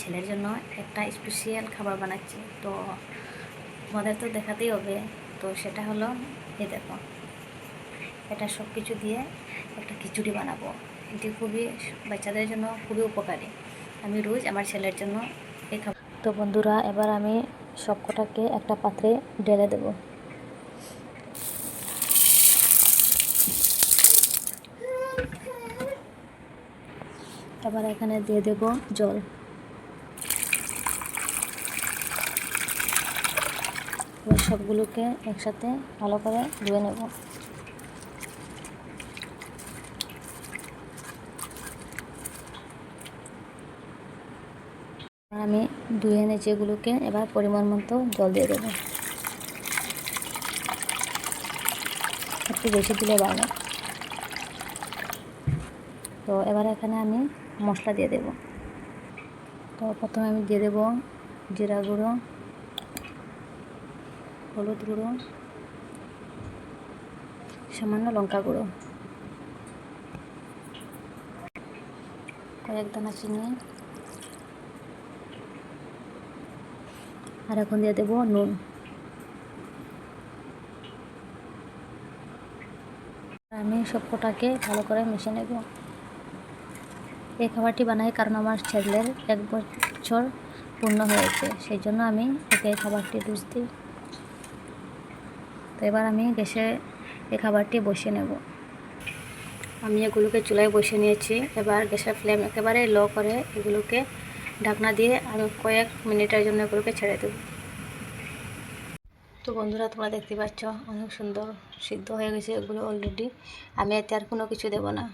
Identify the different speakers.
Speaker 1: ছেলের জন্য একটা স্পেশাল খাবার বানাচ্ছি। তো তোমাদের তো দেখাতেই হবে। তো সেটা হলো, এই দেখো। এটা সব কিছু দিয়ে একটা খিচুড়ি বানাবো। এটি খুবই বাচ্চাদের জন্য খুবই উপকারী। আমি রোজ আমার ছেলের জন্য এই খাবার তো বন্ধুরা, এবার আমি সব কটাকে একটা পাত্রে ঢেলে দেবো। এবার এখানে দিয়ে দেব জল। এবার সবগুলোকে একসাথে ভালো করে ধুয়ে নেব। আমি ধুয়ে এনেছি এগুলোকে এবার পরিমাণ মতো জল দিয়ে দেবো। একটু বেশি দিলে ভালো তো এবার এখানে আমি মশলা দিয়ে দেব। তো প্রথমে আমি দিয়ে দেব জিরা গুঁড়ো হলুদ গুঁড়ো, সামান্য লঙ্কা গুঁড়ো, কয়েক দানা চিনি আর এখন দিয়ে দেবো নুন। আমি সব কটাকে ভালো করে মিশিয়ে নেব। এই খাবারটি বানাই কারণ আমার ছেলের এক বছর পূর্ণ হয়েছে, সেই জন্য আমি ওকে খাবারটি ডুজ দিই। তো এবার আমি গ্যাসে এই খাবারটি বসিয়ে নেব। আমি এগুলোকে চুলায় বসিয়ে নিয়েছি। এবার গ্যাসের ফ্লেম একেবারে লো করে এগুলোকে ঢাকনা দিয়ে আমি কয়েক মিনিটের জন্য এগুলোকে ছেড়ে দেব। তো বন্ধুরা, তোমরা দেখতে পাচ্ছ, অনেক সুন্দর সিদ্ধ হয়ে গেছে এগুলো অলরেডি আমি এতে আর কোনো কিছু দেবো না।